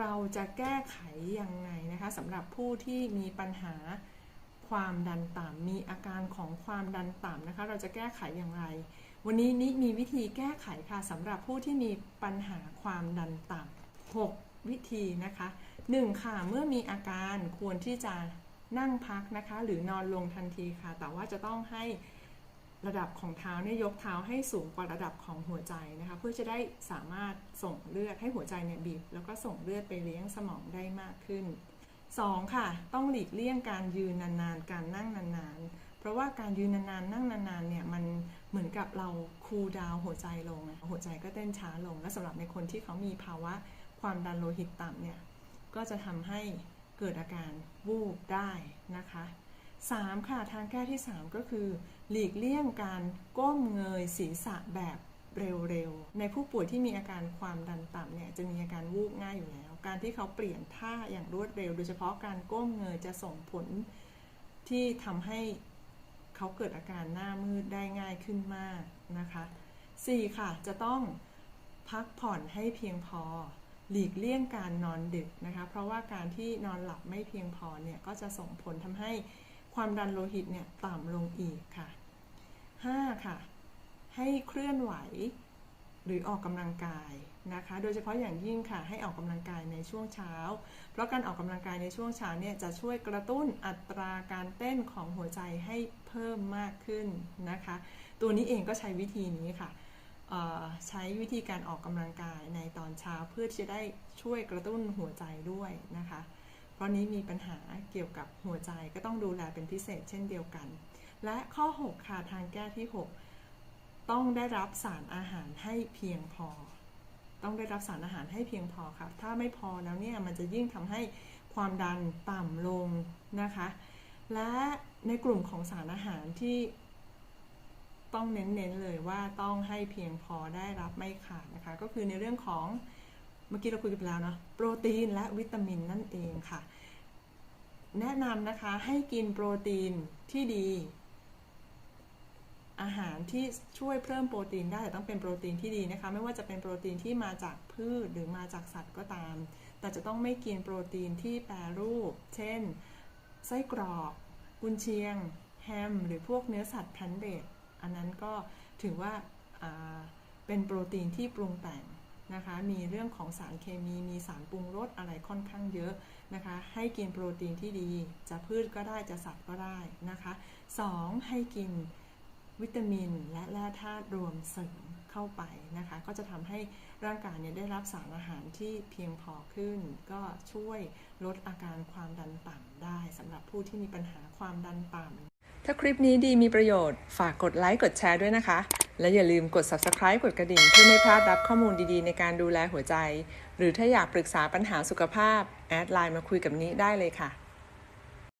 เราจะแก้ไขยังไงนะคะสำหรับผู้ที่มีปัญหาความดันต่ำมีอาการของความดันต่ำนะคะ เราจะแก้ไขอย่างไร วันนี้นิมีวิธีแก้ไขค่ะสำหรับผู้ที่มีปัญหาความดันต่ำ6วิธีนะคะ 1. ค่ะเมื่อมีอาการควรที่จะนั่งพักนะคะ หรือนอนลงทันทีค่ะ แต่ว่าจะต้องให้ ระดับของเท้าเนี่ยยกเท้าให้สูงกว่าระดับของหัวใจนะคะ เพื่อจะได้สามารถส่งเลือดให้หัวใจเนี่ยบีบ แล้วก็ส่งเลือดไปเลี้ยงสมองได้มากขึ้น 2. ค่ะ ต้องหลีกเลี่ยงการยืนนานๆ การนั่งนานๆ เพราะว่าการยืนนานๆ นั่งนานๆ เนี่ยมันเหมือนกับเราคูลดาวหัวใจลง หัวใจก็เต้นช้าลง และสำหรับในคนที่เขามีภาวะความดันโลหิตต่ำเนี่ยก็จะทำให้เกิดอาการวูบได้นะคะ 3. ค่ะทางแก้ที่ 3 ก็คือ หลีกเลี่ยงการก้มเงยศีรษะแบบเร็วๆ ในผู้ป่วยที่มีอาการความดันต่ำเนี่ยจะมีอาการวูบง่ายอยู่แล้ว การที่เขาเปลี่ยนท่าอย่างรวดเร็ว โดยเฉพาะการก้มเงยจะส่งผลที่ทำให้เขาเกิดอาการหน้ามืดได้ง่ายขึ้นมากนะคะ 4. ค่ะจะต้องพักผ่อนให้เพียงพอ หลีกเลี่ยงการนอนดึกนะคะ เพราะว่าการที่นอนหลับไม่เพียงพอเนี่ยก็จะส่งผลทำให้ ความดันโลหิตเนี่ยต่ำลงอีกค่ะ 5. ค่ะ ให้เคลื่อนไหวหรือออกกำลังกายนะคะ โดยเฉพาะอย่างยิ่งค่ะ ให้ออกกำลังกายในช่วงเช้า เพราะการออกกำลังกายในช่วงเช้าเนี่ยจะช่วยกระตุ้นอัตราการเต้นของหัวใจให้เพิ่มมากขึ้นนะคะ ตัวนี้เองก็ใช้วิธีนี้ค่ะใช้วิธีการออกกำลังกายในตอนเช้าเพื่อที่จะได้ช่วยกระตุ้นหัวใจด้วยนะคะ ราะนี้มีปัญหาเกี่ยวกับหัวใจก็ต้องดูแลเป็นพิเศษเช่นเดียวกัน และข้อ 6 ค่ะทางแก้ที่ 6 ต้องได้รับสารอาหารให้เพียงพอ ต้องได้รับสารอาหารให้เพียงพอค่ะถ้าไม่พอแล้วเนี่ยมันจะยิ่งทำให้ความดันต่ำลงนะคะ และในกลุ่มของสารอาหารที่ต้องเน้นๆเลยว่าต้องให้เพียงพอได้รับไม่ขาดนะคะ ก็คือในเรื่องของ เมื่อกี้เราคุยกันไปแล้วเนาะโปรตีนและวิตามินนั่นเองค่ะ แนะนำนะคะให้กินโปรตีนที่ดี อาหารที่ช่วยเพิ่มโปรตีนได้แต่ต้องเป็นโปรตีนที่ดีนะคะ ไม่ว่าจะเป็นโปรตีนที่มาจากพืชหรือมาจากสัตว์ก็ตาม แต่จะต้องไม่กินโปรตีนที่แปรรูป เช่น ไส้กรอกกุนเชียง แฮม หรือพวกเนื้อสัตว์แพนเบดอันนั้นก็ถือว่าเป็นโปรตีนที่ปรุงแต่ง นะคะ มีเรื่องของสารเคมีมีสารปรุงรสอะไรค่อนข้างเยอะนะคะ ให้กินโปรตีนที่ดี จะพืชก็ได้จะสัตว์ก็ได้นะคะ 2. ให้กินวิตามินและแร่ธาตุรวมเสริมเข้าไปนะคะ ก็จะทำให้ร่างกายเนี่ยได้รับสารอาหารที่เพียงพอขึ้น ก็ช่วยลดอาการความดันต่ำได้สำหรับผู้ที่มีปัญหาความดันต่ำถ้าคลิปนี้ดีมีประโยชน์ ฝากกดไลค์กดแชร์ด้วยนะคะ และอย่าลืมกด subscribe กดกระดิ่ง เพื่อไม่พลาดรับข้อมูลดีๆ ในการดูแลหัวใจ หรือถ้าอยากปรึกษาปัญหาสุขภาพ แอดไลน์มาคุยกับนี้ได้เลยค่ะ